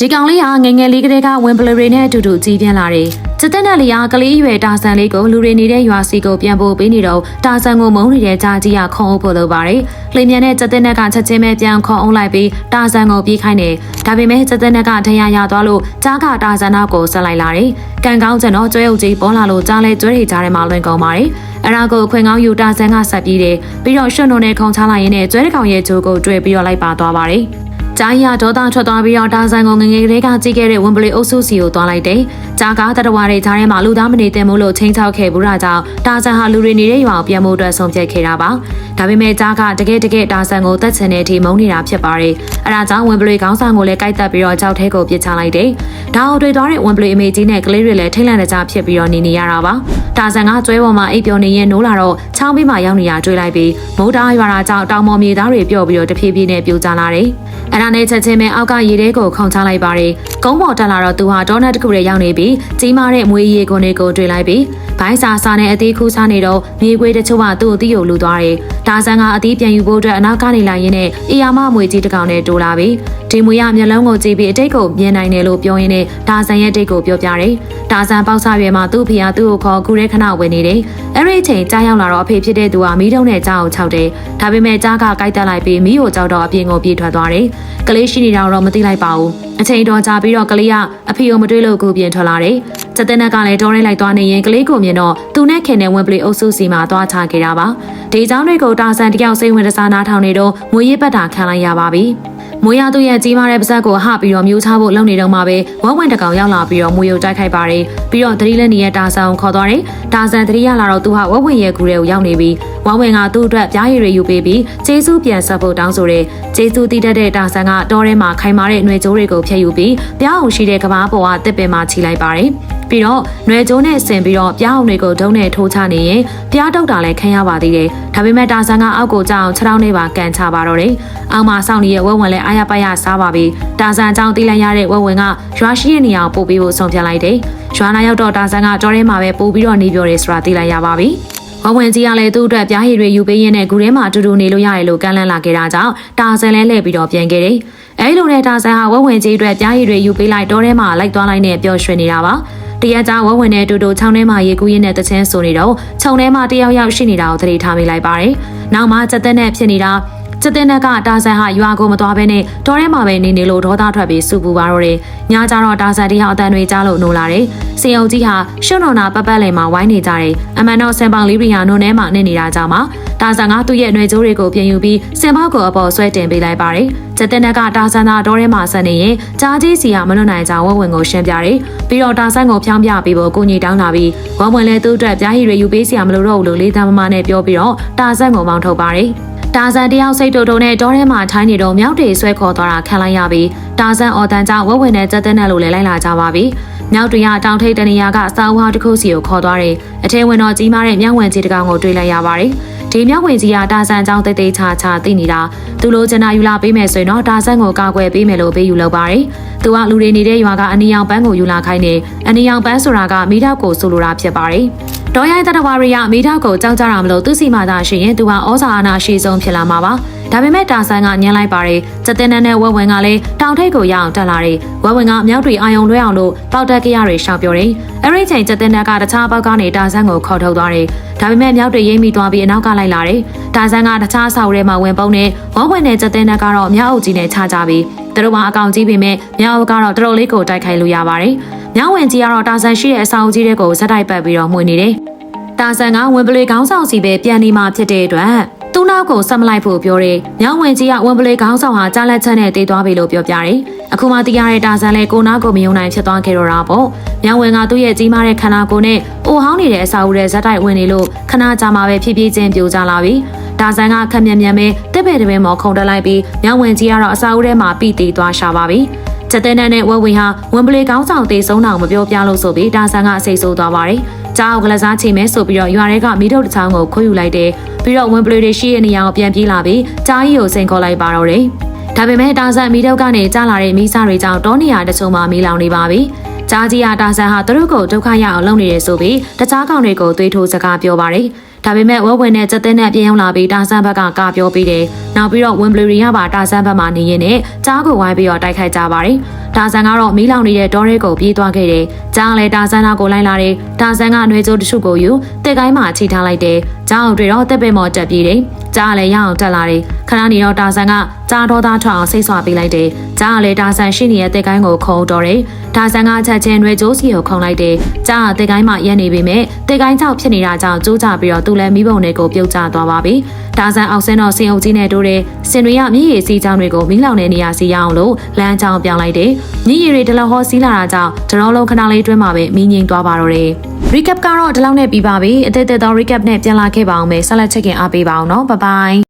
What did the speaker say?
ဒီကောင်လေးဟာငယ်ငယ်လေးကတည်းကဝင်ပလရီနဲ့အတူတူကြီးပြင်းလာတယ်။စစ်တပ်နဲ့လျာကလေးရွယ်တာဆန်လေးကိုလူတွေနေတဲ့ရွာစီကိုပြန်ပို့ပေးနေတော့တာဆန်ကိုမုန်းနေတဲ့ကြားကြီးကခုံအုပ်ဖို့လုပ်ပါတယ်။လင်းမြန်တဲ့စစ်တပ်နဲ့ကချက်ချင်းပဲပြန်ခုံအုပ်လိုက်ပြီးတာဆန်ကိုပြေးခိုင်းတယ်။ဒါပေမဲ့စစ်တပ်နဲ့ကထရရသွားလို့ကြားကတာဆန်နောက်ကိုဆက်လိုက်လာတယ်။ကန်ကောင်းကျန်တော့ကျွဲအုပ်ကြီးပေါ်လာလို့ကြားလဲကျွဲတွေကြားထဲမှာလွင်ကုန်ပါတယ်။အရာကိုခွင်ကောင်းယူတာဆန်ကဆက်ပြီးတယ်။ပြီးတော့ရွှွန့်တို့နဲ့ခုံချလိုက်ရင်းနဲ့ကျွဲတစ်ကောင်ရဲ့ဂျိုးကိုတွေ့ပြီးတော့လိုက်ပါသွားပါတယ်။ဂျာ ကြီးကဒေါသထွက်သွားပြီးတော့တာဆန်ကိုငငယ်ကလေးကကြည့်ခဲ့တဲ့ဝင်ပလီအုပ်စုစီကိုသွားလိုက်တယ်။ဂျာကတတဝါတွေဂျားထဲမှာလူသားမနေတဲ့မို့လို့ချင်းချောက်ခဲ့ဘူးတာကြောင့်တာဆန်ဟာလူတွေနေတဲ့ရွာကိုပြန်ဖို့အတွက်ဆုံးဖြတ်ခဲ့တာပါ။ဒါပေမဲ့ဂျာကတကယ်တကယ်တာဆန်ကိုတက်ချင်တဲ့အထိမုန်းနေတာဖြစ်ပါတယ်။အဲဒါကြောင့်ဝင်ပလီခေါင်းဆောင်ကိုလည်းကြိုက်တက်ပြီးတော့ကြောက်ထဲကိုပစ်ချလိုက်တယ်။ဒါအောင်တွေ့သွားတဲ့ဝင်ပလီအမေကြီးနဲ့ကလေးတွေလည်းထိတ်လန့်တကြားဖြစ်ပြီးတော့နေနေရတာပါ။တာဆန်ကကျွဲပေါ်မှာအိပ်ပျော်နေရင်နိုးလာတော့ချောင်းပြီးမှရောက်နေရတွေ့လိုက်ပြီးမိုးတားရွာတာကြောင့်တောင်ပေါ်မြေသားတွေပျော့ပြီးတော့တဖြည်းဖြည်းနဲ့ပြိုကျလာတယ်။အဲဒါနဲ့ချက်ချင်းပဲအောက်ကရေထဲကိုခုန်ချလိုက်ပါတယ်။ကုန်းပေါ်တက်လာတော့သူဟာဒေါနတ်တစ်ခုထဲရောက်နေပြီးကြီးမားတဲ့မွေးရေကုန်တွေကိုတွေ့လိုက်ပြီးဘိုင်းစာစာနဲ့အသေးခူးစားနေတော့မြေခွေးတချို့ကသူ့အသီးကိုလူသွားတယ်။ဒါဆန်ကအသီးပြန်ယူဖို့အတွက်အနောက်ကနေလာရင်းနဲ့အီယာမမွေကြီးတစ်ကောင်နဲ့တိုးလာပြီး ဒီမွေရမျက်လုံးကိုကြည့်ပြီးအတိတ်ကိုမြင်နိုင်တယ်လို့ပြောရင်းနဲ့ဒါဆန်ရဲ့အတိတ်ကိုပြောပြတယ်။ဒါဆန်ပေါက်စားရွယ်မှာသူ့ဖေကသူ့ကိုခေါ်ကူရဲခဏဝင်နေတယ်။အဲ့ဒီအချိန်ကြားရောက်လာတော့အဖေဖြစ်တဲ့သူကမီးတုံးနဲ့ကြားကိုခြောက်တယ်။ဒါပေမဲ့ကြားကကိုက်တက်လိုက်ပြီးမီးကိုကြောက်တော့အပြင်ကိုပြေးထွက်သွားတယ်။ကလေးရှိနေတာတော့မသိလိုက်ပါဘူး။အချိန်တော်ကြာပြီးတော့ကလေးကအဖေကိုမတွေ့လို့ကိုပြင်ထွက်လာတယ်။စက်တဲ့နက်ကလည်းတော်ရဲလိုက်သွားနေရင်ကလေးကိုမြင်တော့သူနဲ့ခင်တဲ့ဝင်ပလီအုပ်စုစီမှာသွားချခဲ့တာပါ။ဒီเจ้าတွေကိုတာဆန်တယောက်စိတ်ဝင်စားနာထောင်နေတော့ငွေရစ်ပတ်တာခံလိုက်ရပါပြီ။ မွေရသူရဲ့ကြီးမားတဲ့ပါဇက်ကိုဟပြီးတော့မျိုးချဖို့လုပ်နေတော့မှပဲဝက်ဝင်တကောင်ရောက်လာပြီးတော့မွေရုပ်တိုက်ခိုက်ပါတယ်ပြီးတော့သတိလက်နေရဲ့တာဆန်ကိုခေါ်သွားတယ်တာဆန်သတိရလာတော့သူဟာဝက်ဝင်ရဲ့ကူထဲကိုရောက်နေပြီးဝက်ဝင်ကသူ့အတွက်ပြားရည်တွေယူပေးပြီးကျေးဇူးပြန်ဆက်ဖို့တောင်းဆိုတယ်ကျေးဇူးတည်တတ်တဲ့တာဆန်ကတောထဲမှာခိုင်မာတဲ့ຫນွေကြိုးတွေကိုဖျက်ယူပြီးပြားအောင်ရှိတဲ့ကဘာပေါ်ကတစ်ပင်မှာခြိလိုက်ပါတယ် ပြီးတော့ຫນွေကြိုးနဲ့ဆင်ပြီးတော့ပြားအောင်တွေကိုဒုံးနဲ့ထိုးချနေရင်ပြားတောက်တာလည်းခံရပါသေးတယ်ဒါပေမဲ့တာဆန်ကအောက်ကိုကြောင်ခြေထောက်နဲ့ပါကန်ချပါတော့တယ်အောက်မှာစောင့်နေတဲ့ဝက်ဝင်လည်းအားရပါရစားပါပြီတာဆန်အကြောင်းသိလိုက်ရတဲ့ဝက်ဝင်ကရွာရှိရဲ့နေရာကိုပို့ပြီးဖို့ဆုံးဖြတ်လိုက်တယ်ရွာနာရောက်တော့တာဆန်ကကြောထဲမှာပဲပို့ပြီးတော့နေပြောတယ်ဆိုတာသိလိုက်ရပါပြီဝဝင်ကြီးကလည်းသူ့အတွက်ပြားရည်တွေယူပေးရင်းနဲ့ဂူထဲမှာအတူတူနေလို့ရတယ်လို့ကန့်လန့်လာခဲ့တာကြောင့်တာဆန်လဲလှည့်ပြီးတော့ပြန်ခဲ့တယ်။အဲဒီလိုနဲ့တာဆန်ဟာဝဝင်ကြီးအတွက်ပြားရည်တွေယူပေးလိုက်တော့ထဲမှာလိုက်သွားလိုက်နဲ့ပျော်ရွှင်နေတာပါ။ တရက်ကြာဝဝင်နဲ့အတူတူချောင်းထဲမှာရေကူးရင်းနဲ့တချင်းဆိုနေတော့ခြုံထဲမှာတယောက်ယောက်ရှိနေတာကိုသတိထားမိလိုက်ပါတယ်။နောက်မှစက်သက်နဲ့ဖြစ်နေတာစတဲ့နက်ကတာဆန်ဟာရွာကိုမသွားဘဲနဲ့တော်ထဲမှာပဲနေနေလို့ဒေါသထွက်ပြီးစူပူပါတော့တယ်။ညကြတော့တာဆန်တီဟာအတန်တွေကြားလို့နိုးလာတယ်။စေအောင်ကြီးဟာရှွန့်တော်နာပတ်ပတ်လည်မှာဝိုင်းနေကြတယ်။အမှန်တော့စင်ပောင်လေးရီယာနုံထဲမှာနေနေတာကြောင့်မှ တာဆန်ကသူ့ရဲ့ຫນွေကြိုးတွေကိုပြင်ယူပြီးစင်ပေါက်ကိုအပေါ်ဆွဲတင်ပေးလိုက်ပါတယ်။စတဲ့နက်ကတာဆန်သာတော်ထဲမှာဆက်နေရင်ကြားကြီးစီကမလွတ်နိုင်ကြောင်ဝဝင်ကိုရှင်းပြတယ်။ပြီးတော့တာဆန်ကိုဖြောင်းပြပြီးဖို့ကိုကြီးတောင်းလာပြီးဝဝင်လည်းသူ့အတွက်ပြားရည်တွေယူပေးစီရမလို့တော့ဘူးလို့လေးသားမမနဲ့ပြောပြီးတော့တာဆန်ကိုမောင်းထုတ်ပါတယ်။တာဆန်တယောက်စိတ်တူတူနဲ့တောထဲမှာထိုင်းနေတော့မြောက်တွေဆွဲခေါ်သွားတာခံလိုက်ရပြီးတာဆန်အော်တန်ကြောင့်ဝက်ဝင်နဲ့ကြက်တဲ့နဲ့လို့လည်းလိုက်လာကြပါပြီ။မြောက်တွေကတောင်ထိပ်တနေရာကစာအုပ်ဟောင်းတစ်ခုစီကိုခေါ်သွားတယ်။အထဲဝင်တော့ကြီးမားတဲ့မြောက်ဝင်ကြီးတစ်ကောင်ကိုတွေ့လိုက်ရပါတယ်။ ဒီမြောက်ဝင်ကြီးကတာဆန်ကြောင့်တိတ်တိတ်ချာချာသိနေတာသူလိုချင်တာယူလာပေးမယ်ဆိုရင်တော့တာဆန်ကိုကာကွယ်ပေးမယ်လို့ပေးယူလုပ်ပါတယ်။သူကလူတွေနေတဲ့ရွာကအနီရောင်ပန်းကိုယူလာခိုင်းတယ်။အနီရောင်ပန်းဆိုတာကမိထောက်ကိုဆိုလိုတာဖြစ်ပါတယ်။ တော်ရိုင်းတတဝါရီကမိထောက်ကိုကြောက်ကြတာမလို့သူစီမာသာရှိရင်သူကဩဇာအာဏာရှိဆုံးဖြစ်လာမှာပါ။ဒါပေမဲ့တာဆန်ကညှင်းလိုက်ပါတယ်။စတဲ့နန်းနဲ့ဝက်ဝင်ကလည်းတောင်ထိပ်ကိုရအောင်တက်လာတယ်။ဝက်ဝင်ကမြောက်တွေအာယုံလွှဲအောင်လို့ပေါက်တက်ကြရတွေရှောက်ပြောတယ်။အဲ့ဒီချိန်စတဲ့နန်းကတခြားပေါက်ကနေတာဆန်ကိုခေါ်ထုတ်သွားတယ်။ဒါပေမဲ့မြောက်တွေရိမ့်မိသွားပြီးအနောက်ကလိုက်လာတယ်။တာဆန်ကတခြားဆောက်ထဲမှာဝင်ပုံနဲ့ဝက်ဝင်နဲ့စတဲ့နန်းကတော့မြောက်အုပ်ကြီးနဲ့ခြားကြပြီးသူတို့ကအကောင်ကြီးပေမဲ့မြောက်အုပ်ကတော့တော်တော်လေးကိုတိုက်ခိုက်လို့ရပါတယ်။ မြောက်ဝင်ကြီးကတော့တာဆန်ရှိတဲ့အဆောင်ကြီးတွေကိုဇက်တိုက်ပတ်ပြီးတော့မှွေနေတယ်။တာဆန်ကဝင်ပလေခေါင်းဆောင်စီပဲပြန်နေမှဖြစ်တဲ့အတွက်သူ့နောက်ကိုဆက်မလိုက်ဖို့ပြောတယ်။မြောင်ဝင်ကြီးကဝင်ပလေခေါင်းဆောင်ဟာကြားလက်ချက်နဲ့တည်သွားပြီလို့ပြောပြတယ်။အခုမှတရားရတဲ့တာဆန်လဲကိုနာကိုမယုံနိုင်ဖြစ်သွားခဲ့တော့တာပေါ့။မြောင်ဝင်ကသူ့ရဲ့ကြီးမားတဲ့ခန္ဓာကိုယ်နဲ့အိုဟောင်းနေတဲ့အစာအုပ်ရဲ့ဇက်တိုက်ဝင်နေလို့ခဏကြာမှပဲဖြည်းဖြည်းချင်းပြိုကျလာပြီ။တာဆန်ကခက်မြန်မြန်ပဲတစ်ပယ်တစ်ပယ်မော်ခုံတက်လိုက်ပြီးမြောင်ဝင်ကြီးကတော့အစာအုပ်ထဲမှာပြည့်တည်သွားရှာပါပြီ။ ချက်တဲ့နဲ့ဝက်ဝင်ဟာဝင်ပလေကောင်းဆောင်တေဆုံးအောင်မပြောပြလို့ဆိုပြီးတာဆန်ကအစိတ်ဆိုးသွားပါတယ်။ကြောက်ကလစားချိန်မဲဆိုပြီးတော့ရွာတွေကမိထုတ်တစ်ချောင်းကိုခွေယူလိုက်တယ်။ပြီးတော့ဝင်ပလေတွေရှိတဲ့နေရာကိုပြန်ပြေးလာပြီးကြားကြီးကိုစိန်ခေါ်လိုက်ပါတော့တယ်။ဒါပေမဲ့တာဆန်မိထုတ်ကနေကြားလာတဲ့မိစားတွေကြောင့်တောနေရာတချို့မှာမီးလောင်နေပါပြီ။ကြားကြီးကတာဆန်ဟာသူတို့ကိုဒုက္ခရအောင်လုပ်နေတယ်ဆိုပြီးတခြားကောင်တွေကိုသွေးထိုးစကားပြောပါတယ်။ ဒါပေမဲ့ဝက်ဝင်နဲ့စက်တဲ့နဲ့ပြန်ရောက်လာပြီးတာဆန်ဘက်ကကပြောပြီးတယ်။နောက်ပြီးတော့ဝင်ဘလူရီကပါတာဆန်ဘက်မှာနေရင်းနဲ့ကြားကိုဝိုင်းပြီးတော့တိုက်ခိုက်ကြပါတယ်။တာဆန်ကတော့မီးလောင်နေတဲ့တောရဲကိုပြေးသွားခဲ့တယ်။ကြားကလည်းတာဆန်နာကိုလိုက်လာတယ်။တာဆန်ကຫນွေကျိုးတစ်ခုကိုယူတက်ကိုင်းမှာချိထားလိုက်တယ်။ကြားအောင်တွေ့တော့တက်ပင်မော်တက်ပြေးတယ်။ကြားကလည်းရအောင်တက်လာတယ်။ ခဏနေတော့တာဆန်ကကြားတော်သားထွက်အောင်ဆိတ်ဆွာပေးလိုက်တယ်။ကြားကလည်းတာဆန်ရှိနေတဲ့တက်ကိုင်းကိုခုံတော်တယ်။တာဆန်ကချက်ချင်းຫນွေကျိုးစီကိုခုံလိုက်တယ်။ကြားကတက်ကိုင်းမှာရက်နေပေမဲ့တက်ကိုင်းကြောက်ဖြစ်နေတာကြောင့်ကြိုးကြပြီးတော့သူလည်းမိဘုံတွေကိုပြုတ်ကျသွားပါပြီ။တာဆန်အောက်ဆင်းတော့စင်အုပ်ကြီးနဲ့တိုးတယ်။စင်တွေကမြည်ရည်စီးချောင်းတွေကိုမီးလောင်တဲ့နေရာစီရအောင်လို့လမ်းကြောင်းပြောင်းလိုက်တယ်။မြည်ရည်တွေတလဟောစီးလာတာကြောင့်တရောလုံးခဏလေးတွင်းမှာပဲမီးငိမ့်သွားပါတော့တယ်။ recap ကတော့ဒီလောက်နဲ့ပြီးပါပြီ။အသက်သက်သော recap နဲ့ပြန်လာခဲ့ပါအောင်မယ်။ဆက်လက်ချက်ခင်အားပေးပါအောင်နော်။ bye bye